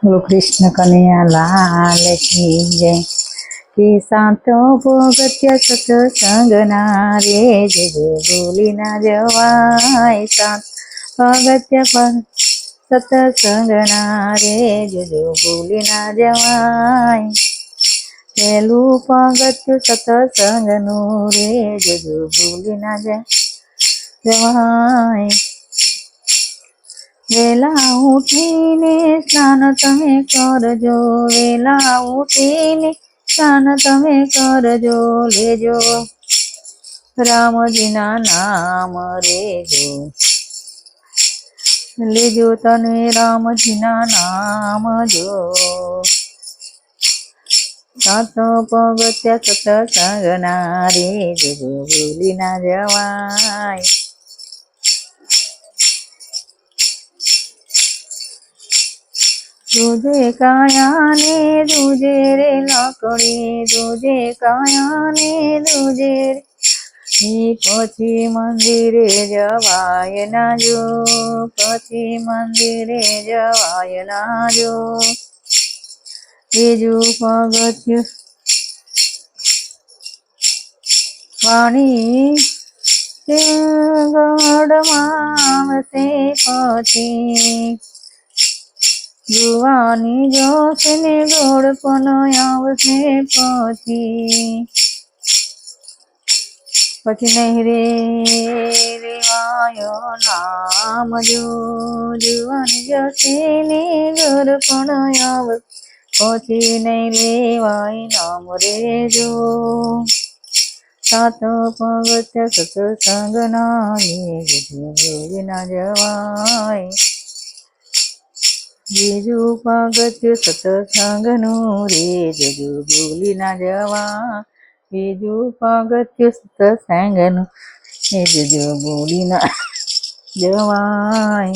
બોલો કૃષ્ણ કનૈયા લાલ કી જય કે સાતો ભોગત્ય સત્સંગના રે જય બોલી ના જવાય સાત ભગત્ય સત્સંગના રે જય બોલી ના જવાય પેલું પગથ્યું સત્સંગનું રે જય બોલી ના જવાય વેલા ઉઠીને સ્નાન તમે કરજો, વેલા ઉઠીને સ્નાન તમે કરજો, લેજો. રામજીના નામ રેજો. લેજો તને રામજીના નામ જો. સાત પગત્યા સત્સંગના રે જો ભૂલી ના જવાય. દૂધે કાયાને દૂજે રે લાકડી દૂધે કાયાને દૂજે રે પછી મંદિરે જવાય ના જો પછી મંદિરે જવાય ના જો બીજું પગથિયું પાણી ગઢમાં આવશે પછી જુવાની જોશે ને ગોળ આવશે પછી. પછી નહીં રે, રેવાયો નામ જો જુવાની જોશે ને ગોળપણ આવશે પછી નહીં લેવાય નામ રેજો સાત પગથ્ય સત્સંગ ના જવાય. બીજું પગથ્યું સત્સંગનું રે જજુ ભૂલી ના જવા બીજું પગથ્યું સત્સંગનું એ જજુ ભૂલી ના જવાય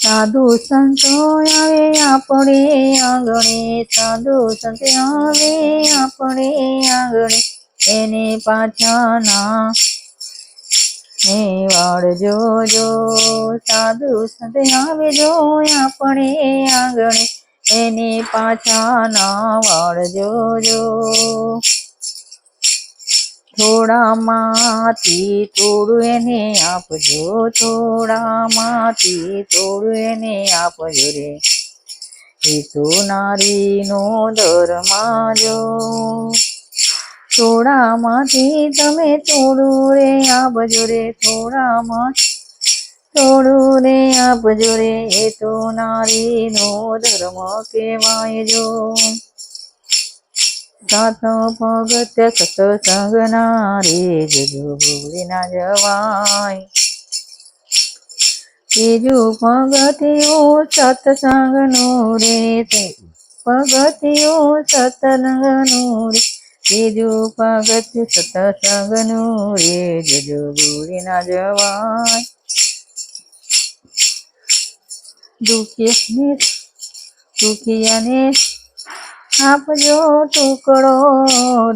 સાધુ સંતો આવે આપણે આંગણે સાધુ સંત આવે આપણે આંગણે એને પાછા ના હે જોજો, સાધુ સંત આવે જો આપણે આંગણે એને પાછા ના જોજો. થોડા થોડામાંથી થોડું એને આપજો, થોડામાંથી થોડું એને આપજો રે. એ તો નારીનો ધર્મા જો થોડામાંથી તમે થોડું રે આપજો રે થોડામાં. થોડું રે આપજો રે, એ તો નારીનો ધર્મ કહેવાય જો. સાત પગત્ય સત્સંગના નારી જજો ભૂલી ના જવાય. બીજું પગથિયું સત્સંગનું રે પગથિયું સત્સંગનું રે. ત્રીજું પગથિયું સત્સંગનું રે જજો ભૂલી ના જવાય. દુખિયાને દુખિયાને આપજો ટુકડો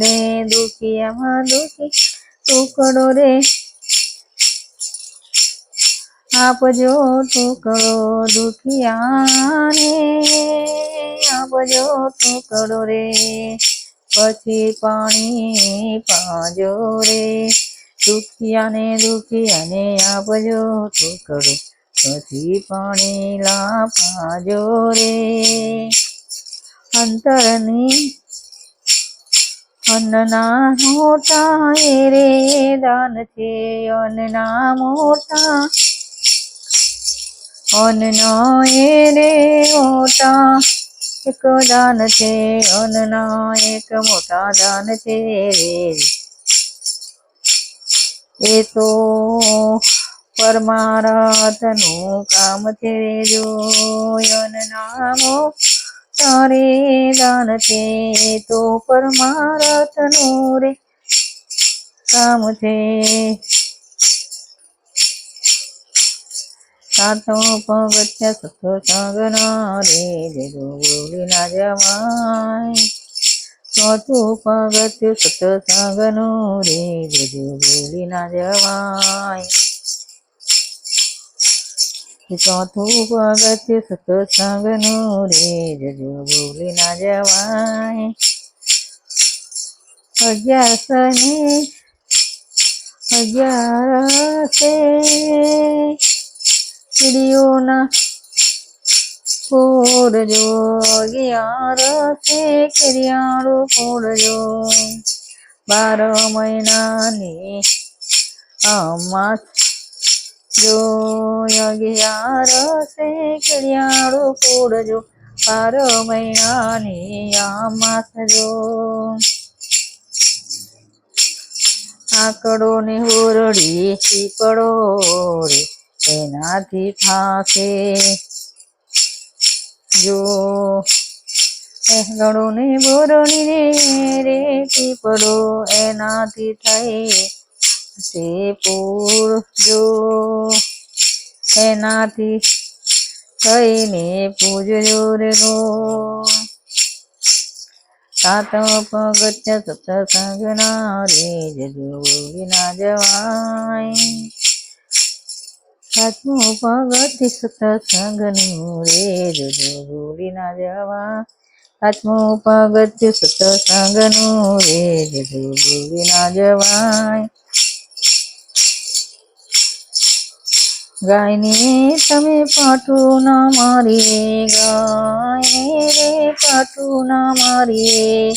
રે દુખિયામાં દુખી ટુકડો રે. આપજો ટુકડો દુખિયાને આપજો ટુકડો રે. પછી પાણી પાજો રે. દુખિયાને દુખિયાને આપજો કરો પછી પાણી લા પાજો રે. અંતરની અન્નના મોટા એ રે. દાન છે અન્નના મોટા. અન્ન એ રે મોટા. એક દાન છે અન્નના એક મોટા દાન છે એ તો પરમારથનું કામ છે જો અન્નના મોટા તારે દાન છે, તો પરમારથનું રે કામ છે. सार्थोपगत्य सत्त्वसागनारे जगोगुलिना जमाय स्वतोपगत्य सत्त्वसागनो रे जगोगुलिना जमाय स्वतोपगत्य सत्त्वसागनो रे जगोगुलिना जमाय अज्ञासने अज्ञासे ચોથું પગથિયું સત્સંગનું રે જજો ભૂલી ના જવાય અગિયારસ ને અગિયારસે કીડીઓના ફોડજો અગિયારસે કિરિયાળું ફોડજો બાર મહિનાની અમાસ જો. અગિયારસે કિરિયાળું ફોડજો બાર મહિનાની અમાસ જો. આકડો ને હોરડી ચીકડો રે એનાથી થાશે. જો ગણો ને બોરણી રે રેતી પડો, એનાથી થઈ તે પૂર. જો એનાથી થઈને પૂજજો રે રો સાતમ પગથ્ય સત્સંગના રે જજો વિના જવાય. સાતમું પગથિ સત્સંગનું રે જજો ભૂલી ના જવાય સાતમું પગથિયું સત્સંગનું રે જજો ભૂલી ના જવાય ગાયને તમે પાટું ના મારીએ ગાયને રે પાટું ના મારીએ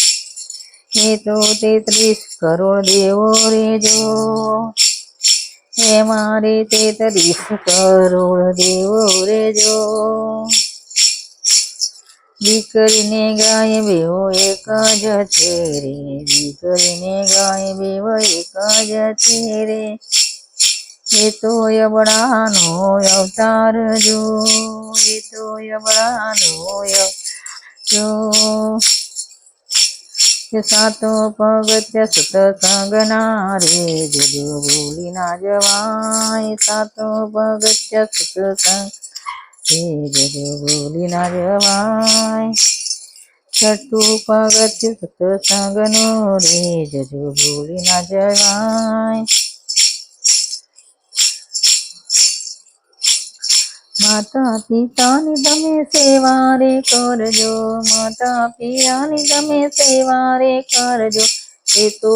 એ તો તેત્રીસ કરોડ દેવો રે જો એ મારે તેત્રીસ કરોડ દેવો રે જો દીકરીને ગાય બેવો એક જ છે રે દીકરીને ગાય બેવો એક જ છે રે એ તો યબડાનો અવતાર જો એ તો યબડાનો અવ- જો કે સાતો પગથ્ય સતસંગના રે જજો ભૂલી ના જવાય સાતો પગથ્ય સતસંગ રે જજો ભૂલી ના જવાય છઠ્ઠું પગથ્ય સતસંગનું રે જજો ભૂલી ના જવાય માતા પિતાની તમે સેવા રે કરજો માતા પિતાની તમે સેવા રે કરજો એ તો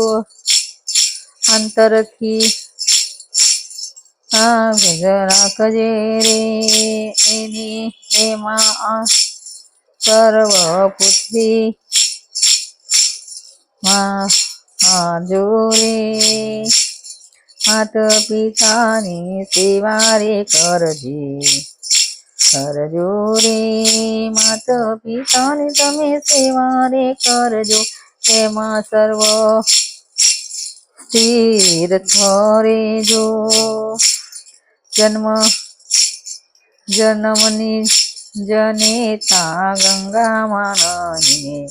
અંતરથી આ રાખજે રે એની એમાં આ સર્વ પૃથ્વી માં આ જો રે માતા પિતાની સેવા રે કરજે કરજો રે માતા પિતાની તમે સેવા રે કરજો એમાં સર્વ સ્થિર થરે જો જન્મ જન્મની જનેતા ગંગામાં નહીં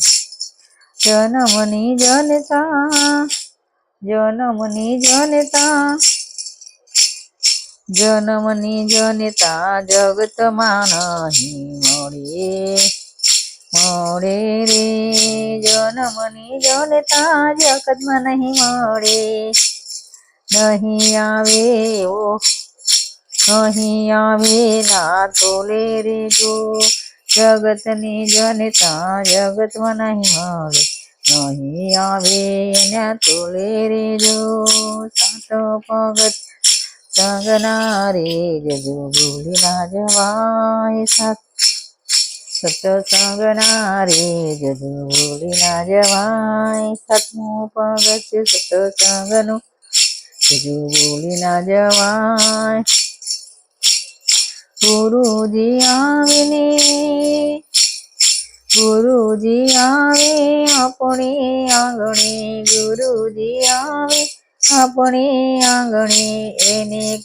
જન્મની જનતા જન્મની જનતા જન્મની જનતા જગતમાં નહીં મળે મળે રે જન્મની જનતા જગતમાં નહીં મળે નહીં આવે એવો નહીં આવે ના તોલે રે જો જગતની જનતા જગતમાં નહીં મળે નહીં આવે એના તોલે રે જો સાતો પગત સંગના રે જજો ભૂલી ના જવાય સાત સત્સંગના રે જજો ભૂલી ના જવાય સાતમું પગથિયું સત્સંગનું જજો ભૂલી ના જવાય ગુરુજી આવીને ગુરુજી આવે આપણે આંગણે ગુરુજી આવે આપણે આંગણી એને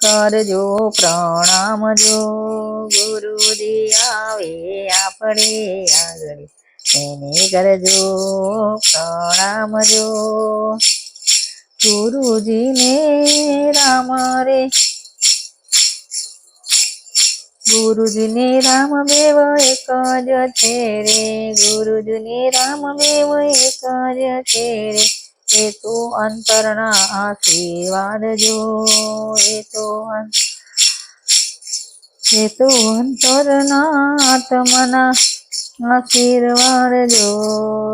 કરજો, પ્રણામ જો. ગુરુજી આવે આપણે આંગણી, એને કરજો, પ્રણામ જો. ગુરુજીને રામ રે, ગુરુજીને રામ બેવ એક જ છે રે. ગુરુજીને રામ બેવ એક જ છે રે. એ તો અંતરના આશીર્વાદ જો એ તો અં- એ તો અંતરના આત્મના આશીર્વાદ જો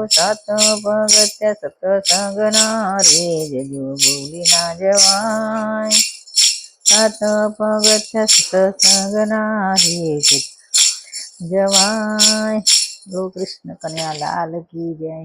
સાત પગથ્યા સતસંગના રે જજો ભૂલી ના જવાય સાત પગથ્યા સતસંગના રે જજો જવાય ગો કૃષ્ણ કન્યા લાલ કી જય